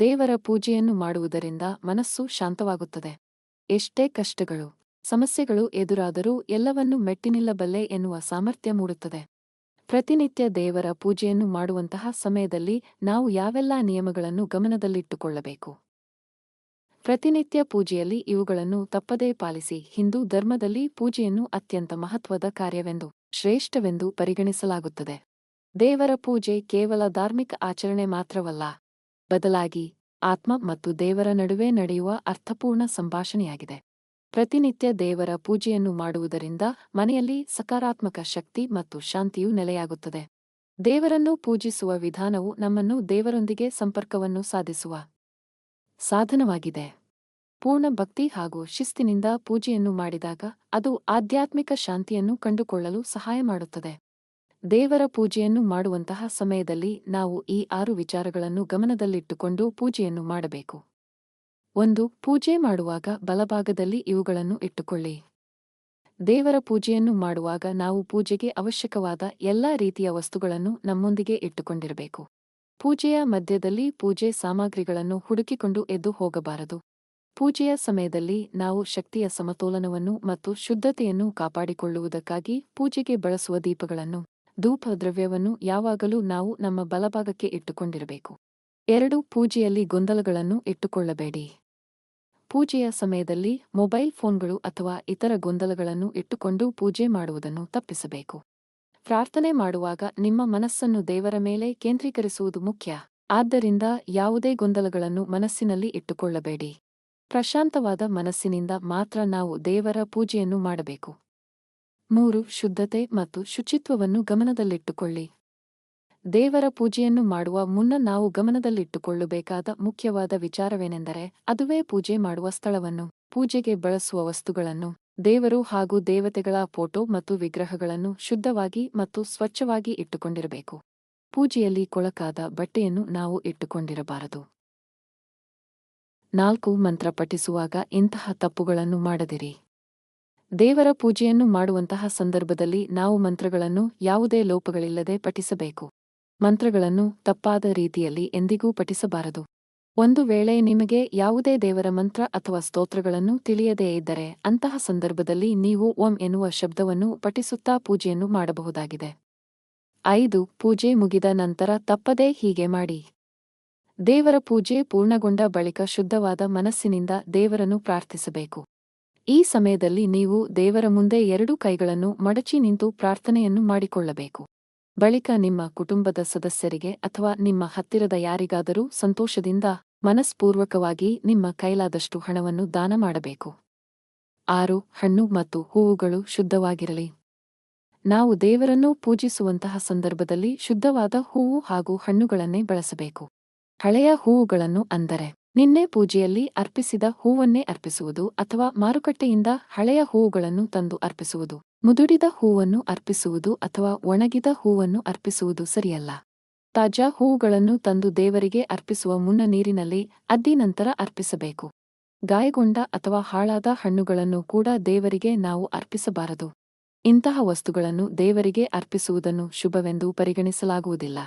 ದೇವರ ಪೂಜೆಯನ್ನು ಮಾಡುವುದರಿಂದ ಮನಸ್ಸು ಶಾಂತವಾಗುತ್ತದೆ. ಎಷ್ಟೇ ಕಷ್ಟಗಳು, ಸಮಸ್ಯೆಗಳು ಎದುರಾದರೂ ಎಲ್ಲವನ್ನೂ ಮೆಟ್ಟಿನಿಲ್ಲಬಲ್ಲೆ ಎನ್ನುವ ಸಾಮರ್ಥ್ಯ ಮೂಡುತ್ತದೆ. ಪ್ರತಿನಿತ್ಯ ದೇವರ ಪೂಜೆಯನ್ನು ಮಾಡುವಂತಹ ಸಮಯದಲ್ಲಿ ನಾವು ಯಾವೆಲ್ಲ ನಿಯಮಗಳನ್ನು ಗಮನದಲ್ಲಿಟ್ಟುಕೊಳ್ಳಬೇಕು? ಪ್ರತಿನಿತ್ಯ ಪೂಜೆಯಲ್ಲಿ ಇವುಗಳನ್ನು ತಪ್ಪದೇ ಪಾಲಿಸಿ ಹಿಂದೂ ಧರ್ಮದಲ್ಲಿ ಪೂಜೆಯನ್ನು ಅತ್ಯಂತ ಮಹತ್ವದ ಕಾರ್ಯವೆಂದು, ಶ್ರೇಷ್ಠವೆಂದು ಪರಿಗಣಿಸಲಾಗುತ್ತದೆ. ದೇವರ ಪೂಜೆ ಕೇವಲ ಧಾರ್ಮಿಕ ಆಚರಣೆ ಮಾತ್ರವಲ್ಲ ಬದಲಾಗಿ ಆತ್ಮ ಮತ್ತು ದೇವರ ನಡುವೆ ನಡೆಯುವ ಅರ್ಥಪೂರ್ಣ ಸಂಭಾಷಣೆಯಾಗಿದೆ. ಪ್ರತಿನಿತ್ಯ ದೇವರ ಪೂಜೆಯನ್ನು ಮಾಡುವುದರಿಂದ ಮನೆಯಲ್ಲಿ ಸಕಾರಾತ್ಮಕ ಶಕ್ತಿ ಮತ್ತು ಶಾಂತಿಯು ನೆಲೆಯಾಗುತ್ತದೆ. ದೇವರನ್ನು ಪೂಜಿಸುವ ವಿಧಾನವು ನಮ್ಮನ್ನು ದೇವರೊಂದಿಗೆ ಸಂಪರ್ಕವನ್ನು ಸಾಧಿಸುವ ಸಾಧನವಾಗಿದೆ. ಪೂರ್ಣ ಭಕ್ತಿ ಹಾಗೂ ಶಿಸ್ತಿನಿಂದ ಪೂಜೆಯನ್ನು ಮಾಡಿದಾಗ ಅದು ಆಧ್ಯಾತ್ಮಿಕ ಶಾಂತಿಯನ್ನು ಕಂಡುಕೊಳ್ಳಲು ಸಹಾಯ ಮಾಡುತ್ತದೆ. ದೇವರ ಪೂಜೆಯನ್ನು ಮಾಡುವಂತಹ ಸಮಯದಲ್ಲಿ ನಾವು ಈ ಆರು ವಿಚಾರಗಳನ್ನು ಗಮನದಲ್ಲಿಟ್ಟುಕೊಂಡು ಪೂಜೆಯನ್ನು ಮಾಡಬೇಕು. ಒಂದು, ಪೂಜೆ ಮಾಡುವಾಗ ಬಲಭಾಗದಲ್ಲಿ ಇವುಗಳನ್ನು ಇಟ್ಟುಕೊಳ್ಳಿ. ದೇವರ ಪೂಜೆಯನ್ನು ಮಾಡುವಾಗ ನಾವು ಪೂಜೆಗೆ ಅವಶ್ಯಕವಾದ ಎಲ್ಲಾ ರೀತಿಯ ವಸ್ತುಗಳನ್ನು ನಮ್ಮೊಂದಿಗೆ ಇಟ್ಟುಕೊಂಡಿರಬೇಕು. ಪೂಜೆಯ ಮಧ್ಯದಲ್ಲಿ ಪೂಜೆ ಸಾಮಗ್ರಿಗಳನ್ನು ಹುಡುಕಿಕೊಂಡು ಎದ್ದು ಹೋಗಬಾರದು. ಪೂಜೆಯ ಸಮಯದಲ್ಲಿ ನಾವು ಶಕ್ತಿಯ ಸಮತೋಲನವನ್ನು ಮತ್ತು ಶುದ್ಧತೆಯನ್ನು ಕಾಪಾಡಿಕೊಳ್ಳುವುದಕ್ಕಾಗಿ ಪೂಜೆಗೆ ಬಳಸುವ ದೀಪಗಳನ್ನು ಧೂಪದ್ರವ್ಯವನ್ನು ಯಾವಾಗಲೂ ನಾವು ನಮ್ಮ ಬಲಭಾಗಕ್ಕೆ ಇಟ್ಟುಕೊಂಡಿರಬೇಕು. ಎರಡು ಪೂಜೆಯಲ್ಲಿ ಗೊಂದಲಗಳನ್ನು ಇಟ್ಟುಕೊಳ್ಳಬೇಡಿ. ಪೂಜೆಯ ಸಮಯದಲ್ಲಿ ಮೊಬೈಲ್ ಫೋನ್ಗಳು ಅಥವಾ ಇತರ ಗೊಂದಲಗಳನ್ನು ಇಟ್ಟುಕೊಂಡು ಪೂಜೆ ಮಾಡುವುದನ್ನು ತಪ್ಪಿಸಬೇಕು. ಪ್ರಾರ್ಥನೆ ಮಾಡುವಾಗ ನಿಮ್ಮ ಮನಸ್ಸನ್ನು ದೇವರ ಮೇಲೆ ಕೇಂದ್ರೀಕರಿಸುವುದು ಮುಖ್ಯ. ಆದ್ದರಿಂದ ಯಾವುದೇ ಗೊಂದಲಗಳನ್ನು ಮನಸ್ಸಿನಲ್ಲಿ ಇಟ್ಟುಕೊಳ್ಳಬೇಡಿ. ಪ್ರಶಾಂತವಾದ ಮನಸ್ಸಿನಿಂದ ಮಾತ್ರ ನಾವು ದೇವರ ಪೂಜೆಯನ್ನು ಮಾಡಬೇಕು. ಮೂರು, ಶುದ್ಧತೆ ಮತ್ತು ಶುಚಿತ್ವವನ್ನು ಗಮನದಲ್ಲಿಟ್ಟುಕೊಳ್ಳಿ. ದೇವರ ಪೂಜೆಯನ್ನು ಮಾಡುವ ಮುನ್ನ ನಾವು ಗಮನದಲ್ಲಿಟ್ಟುಕೊಳ್ಳಬೇಕಾದ ಮುಖ್ಯವಾದ ವಿಚಾರವೇನೆಂದರೆ, ಅದುವೇ ಪೂಜೆ ಮಾಡುವ ಸ್ಥಳವನ್ನು, ಪೂಜೆಗೆ ಬಳಸುವ ವಸ್ತುಗಳನ್ನು, ದೇವರು ಹಾಗೂ ದೇವತೆಗಳ ಫೋಟೋ ಮತ್ತು ವಿಗ್ರಹಗಳನ್ನು ಶುದ್ಧವಾಗಿ ಮತ್ತು ಸ್ವಚ್ಛವಾಗಿ ಇಟ್ಟುಕೊಂಡಿರಬೇಕು. ಪೂಜೆಯಲ್ಲಿ ಕೊಳಕಾದ ಬಟ್ಟೆಯನ್ನು ನಾವು ಇಟ್ಟುಕೊಂಡಿರಬಾರದು. ನಾಲ್ಕು, ಮಂತ್ರ ಪಠಿಸುವಾಗ ಇಂತಹ ತಪ್ಪುಗಳನ್ನು ಮಾಡದಿರಿ. ದೇವರ ಪೂಜೆಯನ್ನು ಮಾಡುವಂತಹ ಸಂದರ್ಭದಲ್ಲಿ ನಾವು ಮಂತ್ರಗಳನ್ನು ಯಾವುದೇ ಲೋಪಗಳಿಲ್ಲದೆ ಪಠಿಸಬೇಕು. ಮಂತ್ರಗಳನ್ನು ತಪ್ಪಾದ ರೀತಿಯಲ್ಲಿ ಎಂದಿಗೂ ಪಠಿಸಬಾರದು. ಒಂದು ವೇಳೆ ನಿಮಗೆ ಯಾವುದೇ ದೇವರ ಮಂತ್ರ ಅಥವಾ ಸ್ತೋತ್ರಗಳನ್ನು ತಿಳಿಯದೇ ಇದ್ದರೆ ಅಂತಹ ಸಂದರ್ಭದಲ್ಲಿ ನೀವು ಓಂ ಎನ್ನುವ ಶಬ್ದವನ್ನು ಪಠಿಸುತ್ತಾ ಪೂಜೆಯನ್ನು ಮಾಡಬಹುದಾಗಿದೆ. ಐದು, ಪೂಜೆ ಮುಗಿದ ನಂತರ ತಪ್ಪದೇ ಹೀಗೆ ಮಾಡಿ. ದೇವರ ಪೂಜೆ ಪೂರ್ಣಗೊಂಡ ಬಳಿಕ ಶುದ್ಧವಾದ ಮನಸ್ಸಿನಿಂದ ದೇವರನ್ನು ಪ್ರಾರ್ಥಿಸಬೇಕು. ಈ ಸಮಯದಲ್ಲಿ ನೀವು ದೇವರ ಮುಂದೆ ಎರಡು ಕೈಗಳನ್ನು ಮಡಚಿ ನಿಂತು ಪ್ರಾರ್ಥನೆಯನ್ನು ಮಾಡಿಕೊಳ್ಳಬೇಕು. ಬಳಿಕ ನಿಮ್ಮ ಕುಟುಂಬದ ಸದಸ್ಯರಿಗೆ ಅಥವಾ ನಿಮ್ಮ ಹತ್ತಿರದ ಯಾರಿಗಾದರೂ ಸಂತೋಷದಿಂದ ಮನಸ್ಪೂರ್ವಕವಾಗಿ ನಿಮ್ಮ ಕೈಲಾದಷ್ಟು ಹಣವನ್ನು ದಾನ ಮಾಡಬೇಕು. ಆರು, ಹಣ್ಣು ಮತ್ತು ಹೂವುಗಳು ಶುದ್ಧವಾಗಿರಲಿ. ನಾವು ದೇವರನ್ನು ಪೂಜಿಸುವಂತಹ ಸಂದರ್ಭದಲ್ಲಿ ಶುದ್ಧವಾದ ಹೂವು ಹಾಗೂ ಹಣ್ಣುಗಳನ್ನೇ ಬಳಸಬೇಕು. ಹಳೆಯ ಹೂವುಗಳನ್ನು ಅಂದರೆ ನಿನ್ನೆ ಪೂಜೆಯಲ್ಲಿ ಅರ್ಪಿಸಿದ ಹೂವನ್ನೇ ಅರ್ಪಿಸುವುದು ಅಥವಾ ಮಾರುಕಟ್ಟೆಯಿಂದ ಹಳೆಯ ಹೂವುಗಳನ್ನು ತಂದು ಅರ್ಪಿಸುವುದು. ಮುದುಡಿದ ಹೂವನ್ನು ಅರ್ಪಿಸುವುದು ಅಥವಾ ಒಣಗಿದ ಹೂವನ್ನು ಅರ್ಪಿಸುವುದು ಸರಿಯಲ್ಲ. ತಾಜಾ ಹೂವುಗಳನ್ನು ತಂದು ದೇವರಿಗೆ ಅರ್ಪಿಸುವ ಮುನ್ನ ನೀರಿನಲ್ಲಿ ಅದ್ದಿ ನಂತರ ಅರ್ಪಿಸಬೇಕು. ಗಾಯಗೊಂಡ ಅಥವಾ ಹಾಳಾದ ಹಣ್ಣುಗಳನ್ನು ಕೂಡ ದೇವರಿಗೆ ನಾವು ಅರ್ಪಿಸಬಾರದು. ಇಂತಹ ವಸ್ತುಗಳನ್ನು ದೇವರಿಗೆ ಅರ್ಪಿಸುವುದನ್ನು ಶುಭವೆಂದು ಪರಿಗಣಿಸಲಾಗುವುದಿಲ್ಲ.